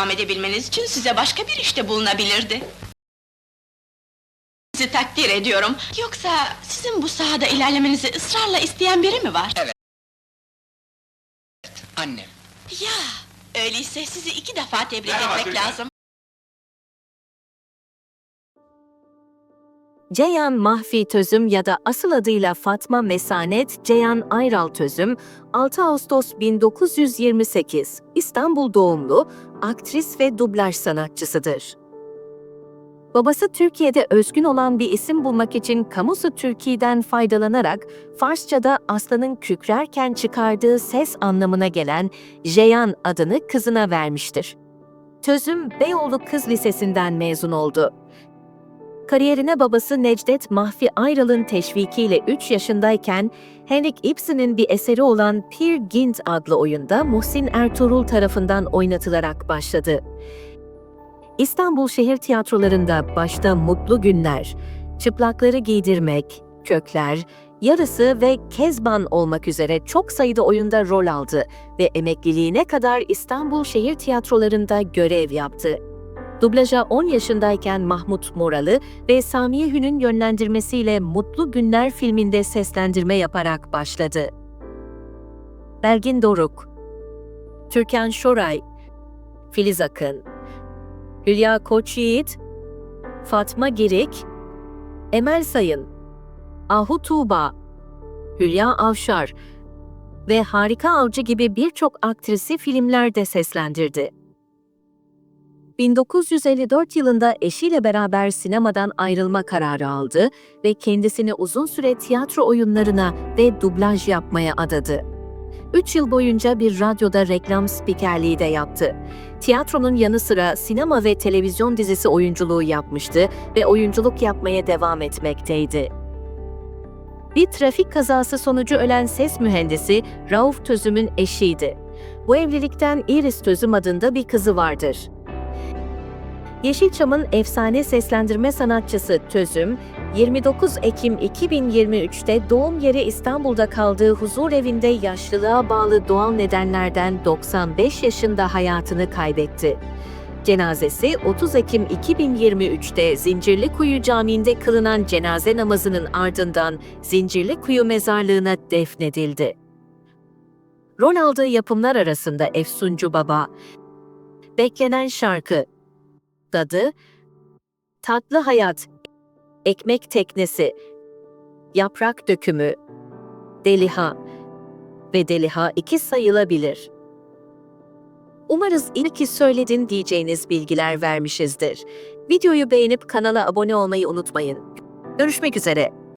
devam edebilmeniz için size başka bir işte bulunabilirdi. Sizi takdir ediyorum. Yoksa sizin bu sahada ilerlemenizi ısrarla isteyen biri mi var? Evet. Annem. Ya, öyleyse sizi iki defa tebrik Merhaba etmek çocuklar. lazım. Ceyhan Mahfi Tözüm ya da asıl adıyla Fatma Mesanet Ceyhan Ayral Tözüm, 6 Ağustos 1928, İstanbul doğumlu, aktris ve dublaj sanatçısıdır. Babası Türkiye'de özgün olan bir isim bulmak için Kamusu Türkiye'den faydalanarak Farsça'da aslanın kükrerken çıkardığı ses anlamına gelen Ceyhan adını kızına vermiştir. Tözüm Beyoğlu Kız Lisesi'nden mezun oldu. Kariyerine babası Necdet Mahfi Ayral'ın teşvikiyle 3 yaşındayken Henrik Ibsen'in bir eseri olan Peer Gynt adlı oyunda Muhsin Ertuğrul tarafından oynatılarak başladı. İstanbul şehir tiyatrolarında başta Mutlu Günler, Çıplakları Giydirmek, Kökler, Yarısı ve Kezban olmak üzere çok sayıda oyunda rol aldı ve emekliliğine kadar İstanbul şehir tiyatrolarında görev yaptı. Dublaja 10 yaşındayken Mahmut Moralı ve Samiye Hün'ün yönlendirmesiyle Mutlu Günler filminde seslendirme yaparak başladı. Belgin Doruk, Türkan Şoray, Filiz Akın, Hülya Koçyiğit, Fatma Girik, Emel Sayın, Ahu Tuğba, Hülya Avşar ve Harika Avcı gibi birçok aktrisi filmlerde seslendirdi. 1954 yılında eşiyle beraber sinemadan ayrılma kararı aldı ve kendisini uzun süre tiyatro oyunlarına ve dublaj yapmaya adadı. 3 yıl boyunca bir radyoda reklam spikerliği de yaptı. Tiyatronun yanı sıra sinema ve televizyon dizisi oyunculuğu yapmıştı ve oyunculuk yapmaya devam etmekteydi. Bir trafik kazası sonucu ölen ses mühendisi Rauf Tözüm'ün eşiydi. Bu evlilikten Iris Tözüm adında bir kızı vardır. Yeşilçam'ın efsane seslendirme sanatçısı Tözüm, 29 Ekim 2023'te doğum yeri İstanbul'da kaldığı huzur evinde yaşlılığa bağlı doğal nedenlerden 95 yaşında hayatını kaybetti. Cenazesi 30 Ekim 2023'te Zincirlikuyu Camii'nde kılınan cenaze namazının ardından Zincirlikuyu mezarlığına defnedildi. Rol aldığı yapımlar arasında Efsuncu Baba, Beklenen Şarkı, Dadı, Tatlı Hayat, Ekmek Teknesi, Yaprak Dökümü, Deliha ve Deliha 2 sayılabilir. Umarız ilki söyledin diyeceğiniz bilgiler vermişizdir. Videoyu beğenip kanala abone olmayı unutmayın. Görüşmek üzere.